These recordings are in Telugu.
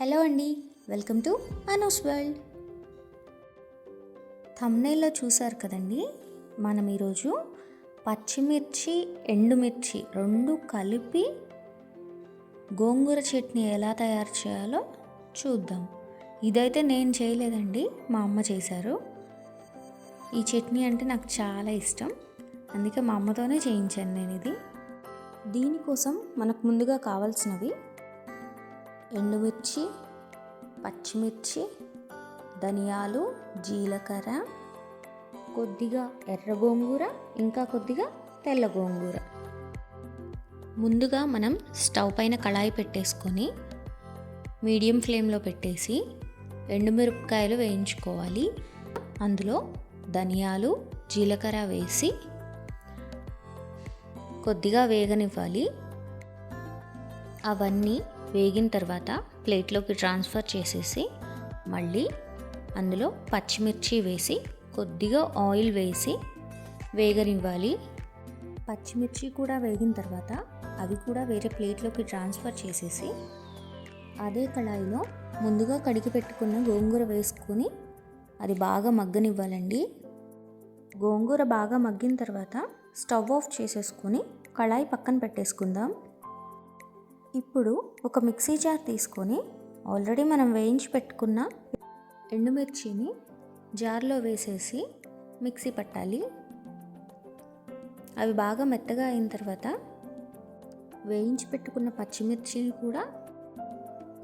హలో అండి వెల్కమ్ టు అనూస్ వరల్డ్. థంబ్నైల్లో చూసారు కదండి మనం ఈరోజు పచ్చిమిర్చి ఎండుమిర్చి రెండు కలిపి గోంగూర చట్నీ ఎలా తయారు చేయాలో చూద్దాం. ఇదైతే నేను చేయలేదండి మా అమ్మ చేశారు. ఈ చట్నీ అంటే నాకు చాలా ఇష్టం అందుకే మా అమ్మతోనే చేయించాను నేను ఇది దీనికోసం మనకు ముందుగా కావాల్సినవి ఎండుమిర్చి పచ్చిమిర్చి ధనియాలు జీలకర్ర కొద్దిగా ఎర్ర గోంగూర ఇంకా కొద్దిగా తెల్ల గోంగూర. ముందుగా మనం స్టవ్ పైన కళాయి పెట్టేసుకొని మీడియం ఫ్లేమ్లో పెట్టేసి ఎండుమిరపకాయలు వేయించుకోవాలి. అందులో ధనియాలు జీలకర్ర వేసి కొద్దిగా వేగనివ్వాలి. అవన్నీ వేగిన తర్వాత ప్లేట్లోకి ట్రాన్స్ఫర్ చేసేసి మళ్ళీ అందులో పచ్చిమిర్చి వేసి కొద్దిగా ఆయిల్ వేసి వేగనివ్వాలి. పచ్చిమిర్చి కూడా వేగిన తర్వాత అవి కూడా వేరే ప్లేట్లోకి ట్రాన్స్ఫర్ చేసేసి అదే కళాయిలో ముందుగా కడిగి పెట్టుకున్న గోంగూర వేసుకొని అది బాగా మగ్గనివ్వాలండి. గోంగూర బాగా మగ్గిన తర్వాత స్టవ్ ఆఫ్ చేసేసుకొని కళాయి పక్కన పెట్టేసుకుందాం. ఇప్పుడు ఒక మిక్సీ జార్ తీసుకొని ఆల్రెడీ మనం వేయించి పెట్టుకున్న ఎండుమిర్చిని జార్లో వేసేసి మిక్సీ పట్టాలి. అవి బాగా మెత్తగా అయిన తర్వాత వేయించి పెట్టుకున్న పచ్చిమిర్చిని కూడా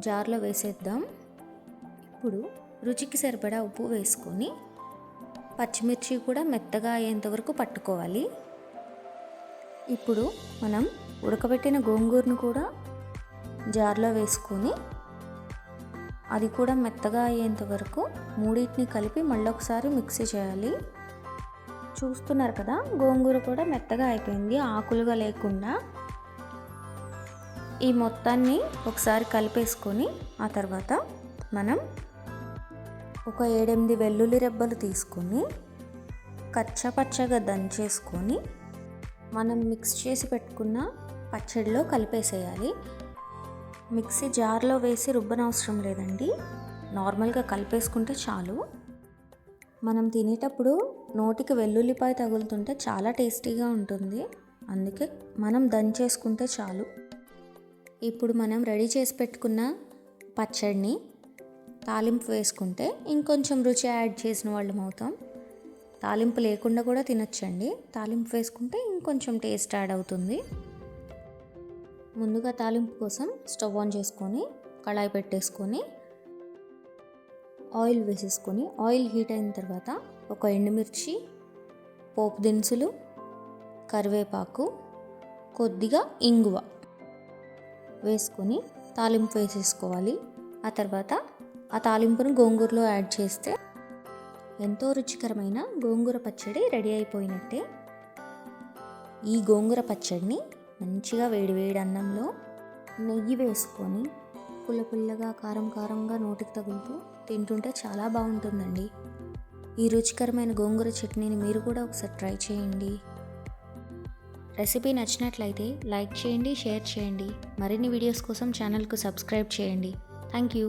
జార్లో వేసేద్దాం. ఇప్పుడు రుచికి సరిపడా ఉప్పు వేసుకొని పచ్చిమిర్చి కూడా మెత్తగా అయ్యేంత వరకు పట్టుకోవాలి. ఇప్పుడు మనం ఉడకబెట్టిన గోంగూరను కూడా జార్లో వేసుకొని అది కూడా మెత్తగా అయ్యేంత వరకు మూడింటిని కలిపి మళ్ళీ ఒకసారి మిక్సీ చేయాలి. చూస్తున్నారు కదా గోంగూర కూడా మెత్తగా అయిపోయింది ఆకులుగా లేకుండా. ఈ మొత్తాన్ని ఒకసారి కలిపేసుకొని ఆ తర్వాత మనం ఒక ఏడెనిమిది వెల్లుల్లి రెబ్బలు తీసుకొని కచ్చపచ్చగా దంచేసుకొని మనం మిక్స్ చేసి పెట్టుకున్న పచ్చడిలో కలిపేసేయాలి. మిక్సీ జార్లో వేసి రుబ్బనవసరం లేదండి. నార్మల్గా కలిపేసుకుంటే చాలు. మనం తినేటప్పుడు నోటికి వెల్లుల్లిపాయ తగులుతుంటే చాలా టేస్టీగా ఉంటుంది. అందుకే మనం దంచేసుకుంటే చాలు. ఇప్పుడు మనం రెడీ చేసి పెట్టుకున్న పచ్చడిని తాలింపు వేసుకుంటే ఇంకొంచెం రుచి యాడ్ చేసిన వాళ్ళం అవుతాం. తాలింపు లేకుండా కూడా తినొచ్చండి. తాలింపు వేసుకుంటే ఇంకొంచెం టేస్ట్ యాడ్ అవుతుంది. ముందుగా తాలింపు కోసం స్టవ్ ఆన్ చేసుకొని కళాయి పెట్టేసుకొని ఆయిల్ వేసేసుకొని ఆయిల్ హీట్ అయిన తర్వాత ఒక ఎండుమిర్చి పోపు దినుసులు కరివేపాకు కొద్దిగా ఇంగువ వేసుకొని తాలింపు వేసేసుకోవాలి. ఆ తర్వాత ఆ తాలింపును గోంగూరలో యాడ్ చేస్తే ఎంతో రుచికరమైన గోంగూర పచ్చడి రెడీ అయిపోయినట్టే. ఈ గోంగూర పచ్చడిని మంచిగా వేడివేడి అన్నంలో నెయ్యి వేసుకొని పుల్ల పుల్లగా కారం కారంగా నోటికి తగులుతూ తింటుంటే చాలా బాగుంటుందండి. ఈ రుచికరమైన గోంగూర చట్నీని మీరు కూడా ఒకసారి ట్రై చేయండి. రెసిపీ నచ్చినట్లయితే లైక్ చేయండి షేర్ చేయండి. మరిన్ని వీడియోస్ కోసం ఛానల్కు సబ్స్క్రైబ్ చేయండి. Thank you.